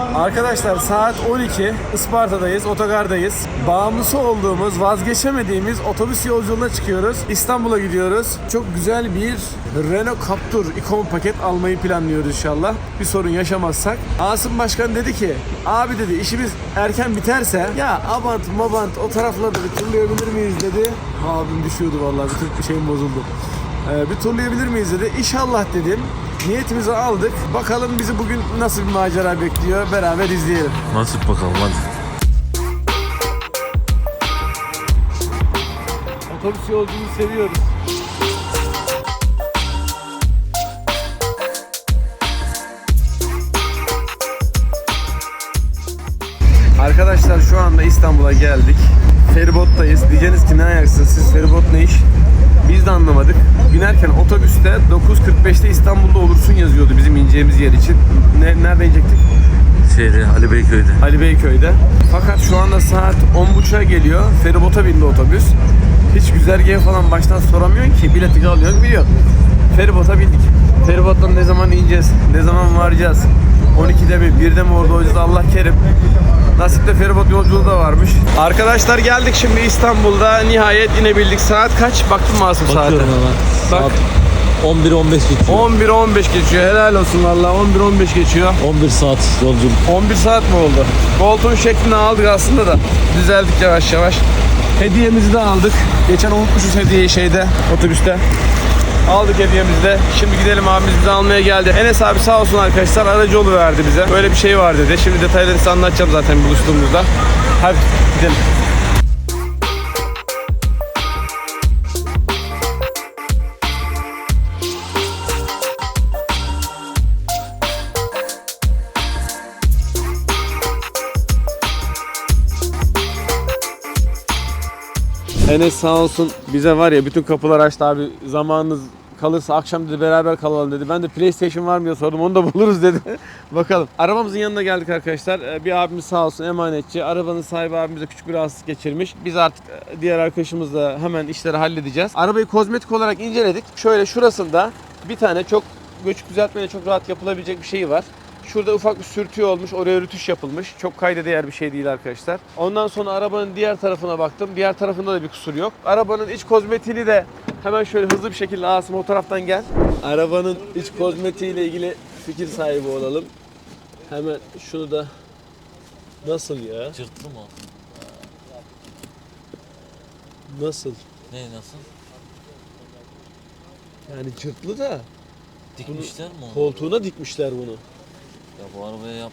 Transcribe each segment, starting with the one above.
Arkadaşlar saat 12 Isparta'dayız, otogardayız. Bağımlısı olduğumuz, vazgeçemediğimiz otobüs yolculuğuna çıkıyoruz. İstanbul'a gidiyoruz. Çok güzel bir Renault Captur ikon paket almayı planlıyoruz inşallah. Bir sorun yaşamazsak. Asım Başkan dedi ki, abi dedi işimiz erken biterse ya Abant, Mabant o tarafları bir turlayabilir miyiz dedi. Abim düşüyordu vallahi bütün şeyim bozuldu. Ee, bir turlayabilir miyiz dedi. İnşallah dedim. Niyetimizi aldık. Bakalım bizi bugün nasıl bir macera bekliyor. Beraber izleyelim. Nasip bakalım hadi. Otobüs yolculuğunu seviyoruz. Arkadaşlar şu anda İstanbul'a geldik. Feribottayız. Diyeceğiniz ki ne ayaksınız siz feribot ne iş? Biz de anlamadık. Binerken otobüste 9.45'te İstanbul'da olursun yazıyordu bizim ineceğimiz yer için. Ne, nerede inecektik? Şeyde Ali Beyköy'de. Ali Beyköy'de. Fakat şu anda saat 10.30'a geliyor. Feribota bindi otobüs. Hiç güzergahı falan baştan soramıyorsun ki. Bileti alıyorsun biliyor. Feribota bindik. Feribottan ne zaman ineceğiz? Ne zaman varacağız? 12'de mi? 1'de mi orada olacağız? Allah kerim. Nasipte feribot yolculuğu da varmış. Arkadaşlar geldik şimdi İstanbul'da. Nihayet inebildik. Saat kaç? Baktın mı Asım saate? Bakıyorum hemen. Bak. Saat 11-15 geçiyor. 11-15 geçiyor. Helal olsun valla. 11-15 geçiyor. 11 saat yolculuk. 11 saat mi oldu? Koltuğun şeklini aldık aslında da düzeldik yavaş yavaş. Hediyemizi de aldık. Geçen unutmuşuz hediyeyi şeyde otobüste. Aldık hediyemizi. Şimdi gidelim abimiz bizi almaya geldi. Enes abi sağ olsun arkadaşlar aracı verdi bize. Böyle bir şey var dedi. Şimdi detaylarını size anlatacağım zaten buluştuğumuzda. Hadi gidelim. Enes sağ olsun bize var ya bütün kapılar açtı abi zamanınız kalırsa akşam dedi beraber kalalım dedi. Ben de PlayStation var mı diye sordum onu da buluruz dedi. Bakalım. Arabamızın yanına geldik arkadaşlar. Ee, Bir abimiz sağ olsun emanetçi. Arabanın sahibi abimize küçük bir rahatsızlık geçirmiş. Biz artık e, diğer arkadaşımızla hemen işleri halledeceğiz. Arabayı kozmetik olarak inceledik. Şöyle şurasında bir tane çok göç düzeltmeyle çok rahat yapılabilecek bir şey var. Şurada ufak bir sürtüyor olmuş, oraya rütüş yapılmış. Çok kayda değer bir şey değil arkadaşlar. Ondan sonra arabanın diğer tarafına baktım. Diğer tarafında da bir kusur yok. Arabanın iç kozmetiğini de hemen şöyle hızlı bir şekilde Asım o taraftan gel. Arabanın iç kozmetiğiyle ilgili fikir sahibi olalım. Hemen şunu da nasıl ya? Cırtlı mı? Nasıl? Ne nasıl? Yani cırtlı da Dikmişler mi onu? koltuğuna dikmişler bunu. Ya bu arabaya yap.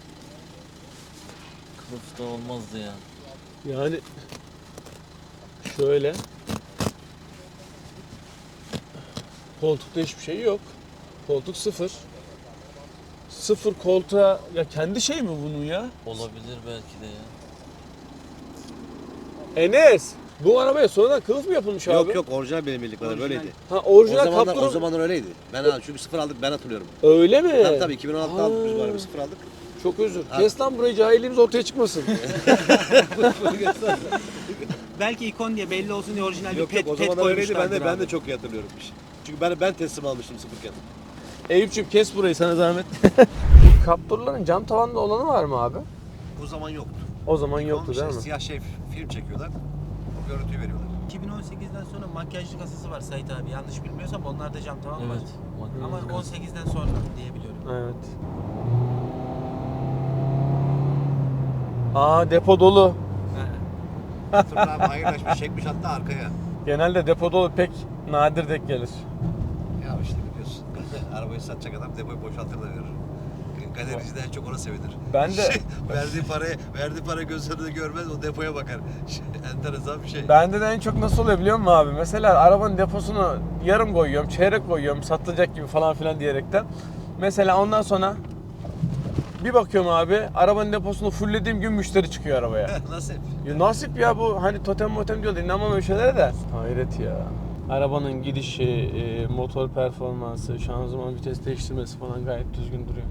Kılıf da olmazdı ya. Yani şöyle koltukta hiçbir şey yok. Koltuk sıfır. Sıfır koltuğa ya kendi şey mi bunun ya? Olabilir belki de ya. Enes bu arabaya sonradan kılıf mı yapılmış abi? Yok yok orijinal benim bildiğim kadar böyleydi. Ha O orijinal zamanlar, o zamanlar öyleydi. Ben aldım çünkü sıfır aldık ben hatırlıyorum. öyle mi? Tabii tabii 2016'da aldık biz bu Ha. arabayı sıfır aldık. Çok özür. Kes lan burayı cahilliğimiz ortaya çıkmasın. Belki ikon diye belli olsun diye orijinal Yok bir pet, yok o pet zamanlar öyleydi ben de koymuşlardır ben abi. de çok iyi hatırlıyorum. Çünkü ben ben teslim almıştım sıfırken. Eyüp'cüğüm kes burayı sana zahmet. Captur'ların cam tavanlı olanı var mı abi? O zaman yoktu. O zaman yoktu değil mi? Siyah şey film çekiyorlar. O görüntüyü veriyorlar. 2018'den sonra makyajlı kasası var Sait abi. Yanlış bilmiyorsam onlarda cam tamam mı? Evet. Ama 18'den sonra diye biliyorum. Evet. Aa depo dolu. Sonra abi hayırlaşmış çekmiş hatta arkaya. Genelde depo dolu pek nadir denk gelir. Ya işte biliyorsun. Arabayı satacak adam depoyu boşaltır da verir. Galerici de en çok ona sevinir. Ben de- verdiği parayı, verdiği para göz önünde görmez o depoya bakar. Şey, enteresan bir şey. Bende de en çok nasıl oluyor biliyor musun abi? Mesela arabanın deposunu yarım koyuyorum, çeyrek koyuyorum, satılacak gibi falan filan diyerekten. Mesela ondan sonra bir bakıyorum abi, arabanın deposunu fulllediğim gün müşteri çıkıyor arabaya. Nasıl? Ya nasip ya bu hani totem motem diyorlar inanmam öyle şeylere de. Hayret ya. Arabanın gidişi, e, motor performansı, şanzıman vites değiştirmesi falan gayet düzgün duruyor.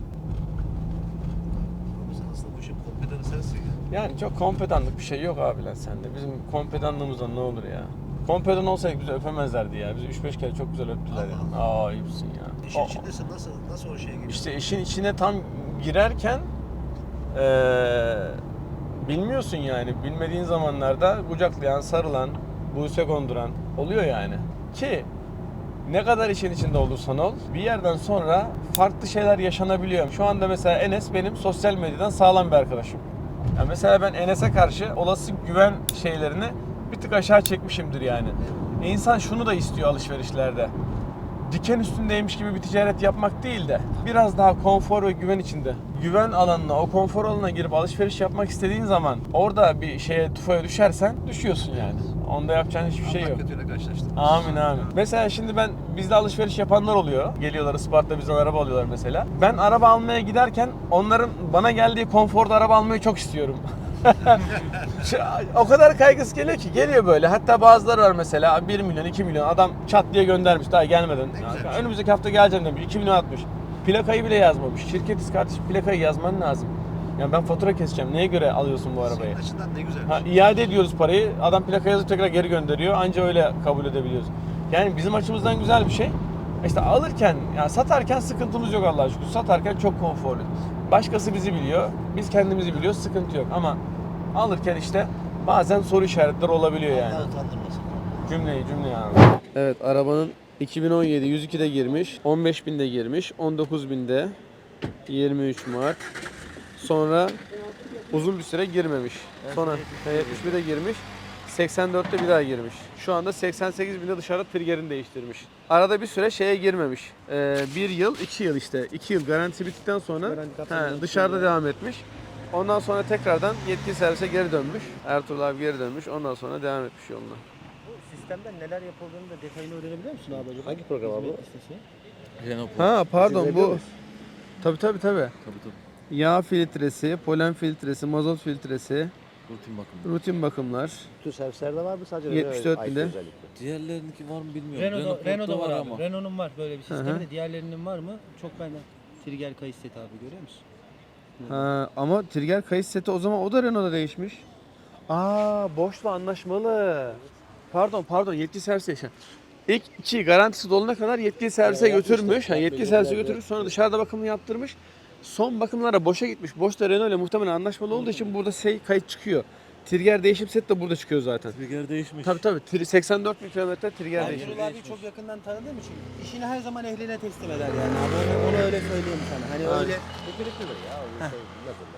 Aslında bu işin kompedanı sensin ya. Yani çok kompedanlık bir şey yok abiler sende. Bizim kompedanlığımızdan ne olur ya. Kompedan olsaydık bizi öpemezlerdi ya. Bizi 3-5 kere çok güzel öptüler Allah ya. Aa ayıpsın ya. İşin O- içindesin nasıl nasıl o şeye giriyorsun? İşte işin içine tam girerken Ee, bilmiyorsun yani. Bilmediğin zamanlarda kucaklayan, sarılan, buse konduran oluyor yani. Ki ne kadar işin içinde olursan ol bir yerden sonra farklı şeyler yaşanabiliyor. Şu anda mesela Enes benim sosyal medyadan sağlam bir arkadaşım. Ya mesela ben Enes'e karşı olası güven şeylerini bir tık aşağı çekmişimdir yani. İnsan şunu da istiyor alışverişlerde. Diken üstündeymiş gibi bir ticaret yapmak değil de biraz daha konfor ve güven içinde. Güven alanına, o konfor alanına girip alışveriş yapmak istediğin zaman orada bir şeye tufaya düşersen düşüyorsun yani. Onda yapacağın hiçbir şey Allah yok. kötüyle karşılaştım. Amin amin. Mesela şimdi ben bizde alışveriş yapanlar oluyor. Geliyorlar Isparta bizden araba alıyorlar mesela. Ben araba almaya giderken onların bana geldiği konforda araba almayı çok istiyorum. Şu- o kadar kaygısı geliyor ki geliyor böyle. Hatta bazıları var mesela 1 milyon 2 milyon adam çat diye göndermiş daha gelmeden. güzelmiş. Önümüzdeki hafta geleceğim demiş 2 milyon atmış. Plakayı bile yazmamış. Şirketiz kardeşim plakayı yazman lazım. Yani ben fatura keseceğim. Neye göre alıyorsun bu arabayı? Senin açından ne güzel. Ha, iade ediyoruz parayı. Adam plaka yazıp tekrar geri gönderiyor. Anca öyle kabul edebiliyoruz. Yani bizim açımızdan güzel bir şey. İşte alırken, yani satarken sıkıntımız yok Allah'a şükür. Satarken çok konforlu. Başkası bizi biliyor. Biz kendimizi biliyoruz. Sıkıntı yok. Ama alırken işte bazen soru işaretleri olabiliyor yani. Cümleyi cümleyi abi. Evet arabanın 2017 102'de girmiş, 15.000'de girmiş, 19.000'de 23 Mart. Sonra uzun bir süre girmemiş. Sonra T71'de girmiş. 84'te bir daha girmiş. Şu anda 88 binde dışarıda triggerini değiştirmiş. Arada bir süre şeye girmemiş. Ee, bir yıl, iki yıl işte. iki yıl garanti bittikten sonra he, dışarıda devam etmiş. Ondan sonra tekrardan yetkili servise geri dönmüş. Ertuğrul abi geri dönmüş. Ondan sonra devam etmiş yoluna. Bu sistemden neler yapıldığını da detayını öğrenebiliyor musun abi acaba? Hangi program abi? Ha pardon bu. Tabii tabii tabii. Tabii tabii. Yağ filtresi, polen filtresi, mazot filtresi, Rutin bakım. rutin bakımlar. Bütün servislerde var mı sadece 74 Renault binde. ait özellikle? Diğerlerinki var mı bilmiyorum. Renault'da, Renault Renault'da Porte'da var var abi. ama. Renault'un var böyle bir sistemi hı. de diğerlerinin var mı? Çok benden. Trigger kayıt seti abi görüyor musun? Ha, ama trigger kayıt seti o zaman o da Renault'da değişmiş. Aa boşla anlaşmalı. Pardon pardon yetkili servise yaşa. İlk iki garantisi dolana kadar yetkili servise götürmüş. Ha, yetkili servise götürmüş sonra dışarıda bakımını yaptırmış. Son bakımlara boşa gitmiş. Boşta Renault ile muhtemelen anlaşmalı olduğu için burada şey kayıt çıkıyor. Trigger değişim set de burada çıkıyor zaten. Trigger değişmiş. Tabii tabii. Tri- 84 bin kilometre trigger Ben değişim. Ertuğrul abiyi çok yakından tanıdığım için işini her zaman ehline teslim eder yani abi. Onu, onu öyle söyleyeyim sana. Hani Aynen. öyle.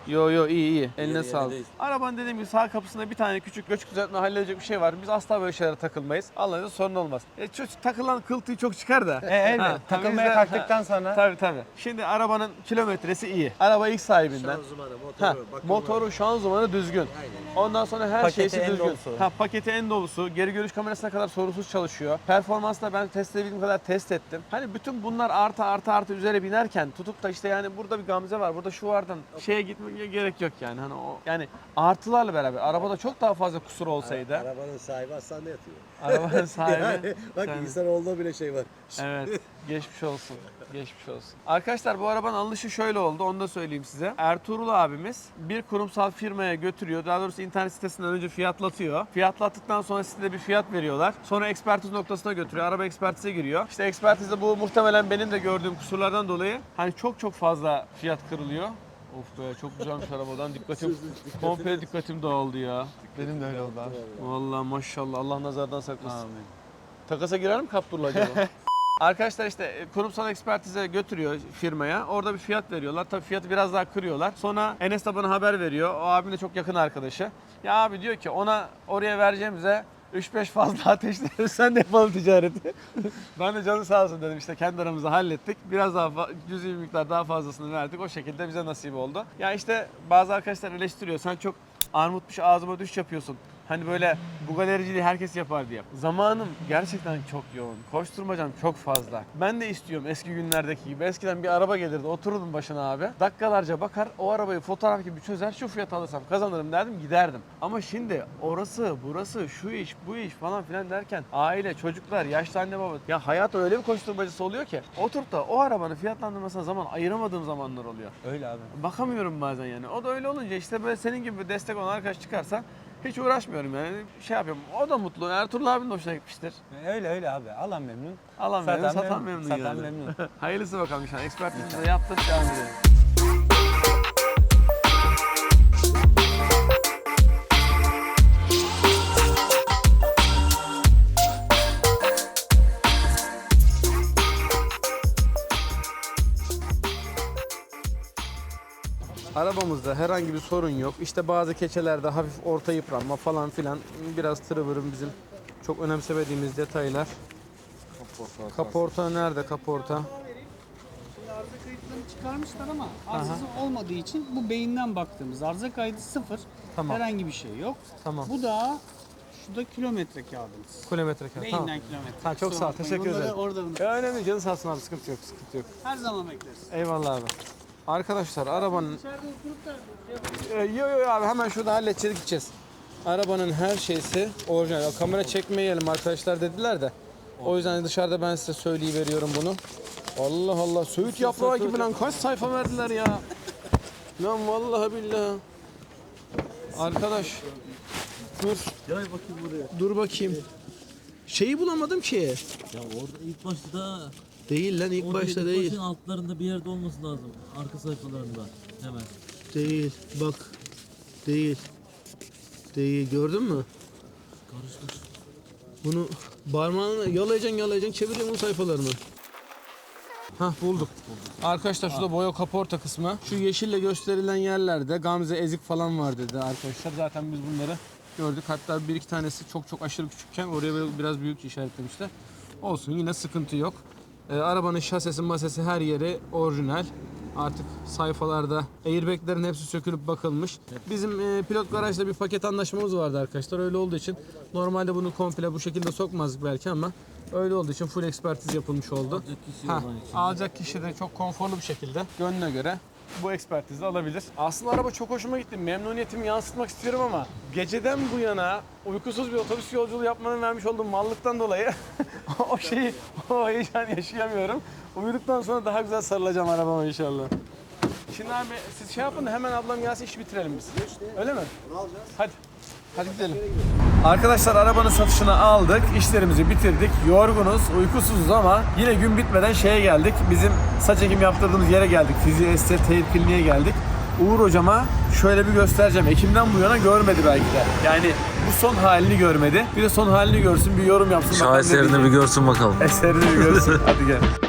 Yo yo iyi iyi. Eline yeri sağlık. değil. Arabanın dediğim gibi sağ kapısında bir tane küçük göç düzeltme halledecek bir şey var. Biz asla böyle şeylere takılmayız. Allah'ın izniyle sorun olmaz. E, çocuk takılan kıltıyı çok çıkar da. E, elbet. Ha, tabii Takılmaya kalktıktan sonra Tabii tabii. Şimdi arabanın kilometresi iyi. Araba ilk sahibinden. Şanzımanı, Ha, motoru, bakımı. motoru, şanzımanı düzgün. Aynen. Ondan sonra her Paketi şeysi en düzgün. dolusu. Ha, paketi en dolusu. Geri görüş kamerasına kadar sorunsuz çalışıyor. Performansla ben test edebildiğim kadar test ettim. Hani bütün bunlar artı artı artı üzere binerken tutup da işte yani burada bir gamze var, burada şu vardan şeye gitmeye gerek yok yani. Hani o yani artılarla beraber arabada çok daha fazla kusur olsaydı Arabanın sahibi hastanede yatıyor. arabanın sahibi Yani bak sen- insanoğlunda bile şey var. Evet, geçmiş olsun. Geçmiş olsun. Arkadaşlar bu arabanın alınışı şöyle oldu, onu da söyleyeyim size. Ertuğrul abimiz bir kurumsal firmaya götürüyor. Daha doğrusu internet sitesinden önce fiyatlatıyor. Fiyatlattıktan sonra sitede bir fiyat veriyorlar. Sonra ekspertiz noktasına götürüyor. Araba ekspertize giriyor. İşte ekspertizde bu muhtemelen benim de gördüğüm kusurlardan dolayı hani çok çok fazla fiyat kırılıyor. Of be çok güzelmiş arabadan dikkatim komple dikkatim dağıldı ya. Benim de öyle oldu abi. Vallahi maşallah Allah nazardan saklasın. Takasa girer mi Kaptur'la acaba? Arkadaşlar işte e, kurumsal ekspertize götürüyor firmaya. Orada bir fiyat veriyorlar. Tabii fiyatı biraz daha kırıyorlar. Sonra Enes de bana haber veriyor. O abim de çok yakın arkadaşı. Ya abi diyor ki ona oraya vereceğimize 3-5 fazla ateşleriz sen de yapalım ticareti. ben de canı sağ olsun dedim işte kendi aramızda hallettik. Biraz daha cüzi bir miktar daha fazlasını verdik. O şekilde bize nasip oldu. Ya işte bazı arkadaşlar eleştiriyor. Sen çok armutmuş ağzıma düş yapıyorsun. Hani böyle bu galericiliği herkes yapar diye. Zamanım gerçekten çok yoğun. Koşturmacam çok fazla. Ben de istiyorum eski günlerdeki gibi. Eskiden bir araba gelirdi otururdum başına abi. Dakikalarca bakar o arabayı fotoğraf gibi çözer şu fiyat alırsam kazanırım derdim giderdim. Ama şimdi orası burası şu iş bu iş falan filan derken aile çocuklar yaşlı anne baba ya hayat öyle bir koşturmacısı oluyor ki oturup da o arabanın fiyatlandırmasına zaman ayıramadığım zamanlar oluyor. öyle abi. Bakamıyorum bazen yani. O da öyle olunca işte böyle senin gibi destek olan arkadaş çıkarsa hiç uğraşmıyorum yani. Şey yapıyorum. O da mutlu. Ertuğrul abinin de hoşuna gitmiştir. Öyle öyle abi. Alan memnun. Alan memnun, Satan satan memnun, memnun satan yani. memnun. Hayırlısı bakalım inşallah. Ekspertimizi de yaptık. Devam edelim. Arabamızda herhangi bir sorun yok. İşte bazı keçelerde hafif orta yıpranma falan filan. Biraz tırıvırım bizim çok önemsemediğimiz detaylar. Kaporta nerede kaporta? Arıza kayıtlarını çıkarmışlar ama arızası olmadığı için bu beyinden baktığımız arıza kaydı sıfır. Tamam. Herhangi bir şey yok. Tamam. Bu da şurada kilometre kağıdımız. Kilometre kağıt. Beyinden Tamam. kilometre. Ha, çok Kusura sağ ol, teşekkür bunları ederim. Orada Ya önemli canı sağ olsun abi sıkıntı yok sıkıntı yok. Her zaman bekleriz. Eyvallah abi. Arkadaşlar arabanın. Ee, Yo yo abi hemen şurada halledeceğiz gideceğiz. Arabanın her şeysi orijinal. Ya Kamera çekmeyelim arkadaşlar dediler de. O yüzden dışarıda ben size söyleyiveriyorum bunu. Allah Allah söğüt yaprağı gibi lan kaç sayfa verdiler ya. Lan vallahi billahi. Arkadaş dur Gel bakayım buraya. dur bakayım. Şeyi bulamadım ki. Ya orada ilk başta da Değil lan ilk başta değil. başın altlarında bir yerde olması lazım. Arka sayfalarında. Hemen. Değil bak. Değil. Değil gördün mü? Karışmış. Bunu parmağınla yalayacaksın yalayacaksın çevireceksin bu sayfalarını. Hah bulduk. Arkadaşlar şurada boya kaporta kısmı. Şu yeşille gösterilen yerlerde Gamze ezik falan var dedi arkadaşlar. Zaten biz bunları gördük. Hatta bir iki tanesi çok çok aşırı küçükken oraya böyle biraz büyük işaretlemişler. Olsun yine sıkıntı yok. Ee, arabanın şasesi masesi her yeri orijinal. Artık sayfalarda airbaglerin hepsi sökülüp bakılmış. Bizim e, pilot garajda bir paket anlaşmamız vardı arkadaşlar. Öyle olduğu için normalde bunu komple bu şekilde sokmazdık belki ama öyle olduğu için full ekspertiz yapılmış oldu. Alacak kişi için. alacak kişi de çok konforlu bir şekilde gönlüne göre bu ekspertizi alabilir. Aslında araba çok hoşuma gitti. Memnuniyetimi yansıtmak istiyorum ama geceden bu yana uykusuz bir otobüs yolculuğu yapmanın vermiş olduğum mallıktan dolayı o şeyi, o heyecan yaşayamıyorum. Uyuduktan sonra daha güzel sarılacağım arabama inşallah. Şimdi abi siz şey yapın da hemen ablam gelsin işi bitirelim biz. Öyle mi? Hadi. Hadi gidelim. Arkadaşlar arabanın satışını aldık. işlerimizi bitirdik. Yorgunuz, uykusuzuz ama yine gün bitmeden şeye geldik. Bizim saç ekim yaptırdığımız yere geldik. Fiziği Estet Hair Kliniğe geldik. Uğur hocama şöyle bir göstereceğim. Ekim'den bu yana görmedi belki de. Yani bu son halini görmedi. Bir de son halini görsün, bir yorum yapsın. Şu Bakalım ne eserini diyecek. bir görsün bakalım. Eserini bir görsün. Hadi gel.